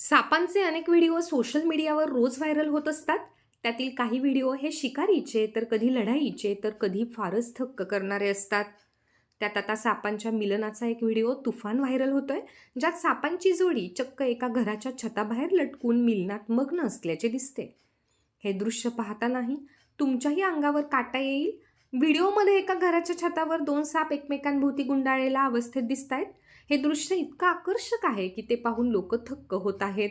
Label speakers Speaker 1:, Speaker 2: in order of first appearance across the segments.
Speaker 1: सापांचे अनेक video social मीडियावर रोज viral होत असतात. त्यातील काही व्हिडिओ हे शिकारीचे तर कधी लढाईचे तर कधी फारच थक्क करणारे असतात. त्यात आता सापांच्या मिलनाचा एक व्हिडिओ तुफान व्हायरल होतोय ज्यात सापांची जोडी चक्क एका घराच्या छताबाहेर लटकून मिलनात मग्न असल्याचे दिसते. हे दृश्य पाहतानाही तुमच्याही अंगावर काटा येईल व्हिडिओमध्ये एका घराच्या छतावर दोन साप एकमेकांभोवती गुंडाळलेल्या अवस्थेत दिसत आहेत हे दृश्य इतकं आकर्षक आहे की ते पाहून लोक थक्क होत आहेत.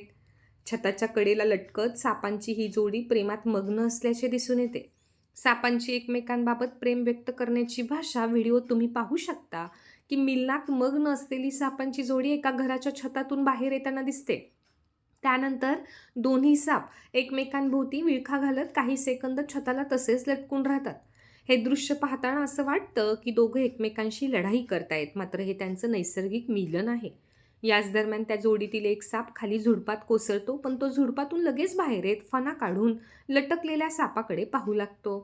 Speaker 1: छताच्या कडेला लटकत सापांची ही जोडी प्रेमात मग्न असल्याचे दिसून येते. सापांची एकमेकांबाबत प्रेम व्यक्त करण्याची भाषा व्हिडिओ तुम्ही पाहू शकता की मिलनात मग्न असलेली सापांची जोडी एका घराच्या छतातून बाहेर येताना दिसते. त्यानंतर दोन्ही साप एकमेकांभोवती विळखा घालत काही सेकंद छताला तसेच लटकून राहतात. हे दृश्य पाहताना असं वाटतं की दोघं एकमेकांशी लढाई करतायत मात्र हे त्यांचं नैसर्गिक मिलन आहे. याच दरम्यान त्या जोडीतील एक साप खाली झुडपात कोसळतो पण तो झुडपातून लगेच बाहेर येत फणा काढून लटकलेल्या सापाकडे पाहू लागतो.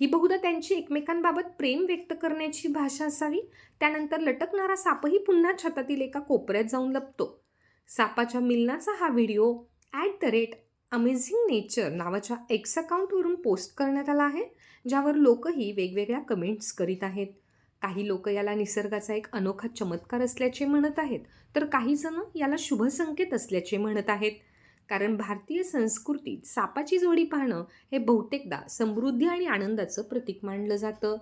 Speaker 1: ही बहुधा त्यांची एकमेकांबाबत प्रेम व्यक्त करण्याची भाषा असावी त्यानंतर लटकणारा सापही पुन्हा छतातील एका कोपऱ्यात जाऊन लपतो. सापाच्या मिलनाचा हा video at the rate amazing nature नावाच्या एक्स अकाउंटवरून पोस्ट करण्यात आला आहे ज्यावर लोकही वेगवेगळ्या कमेंट्स करीत आहेत. काही लोक याला निसर्गाचा एक अनोखा चमत्कार असल्याचे म्हणत आहेत तर काहीजणं याला शुभ संकेत असल्याचे म्हणत आहेत. कारण भारतीय संस्कृतीत सापाची जोडी पाहणं हे बहुतेकदा समृद्धी आणि आनंदाचं प्रतीक मानलं जातं.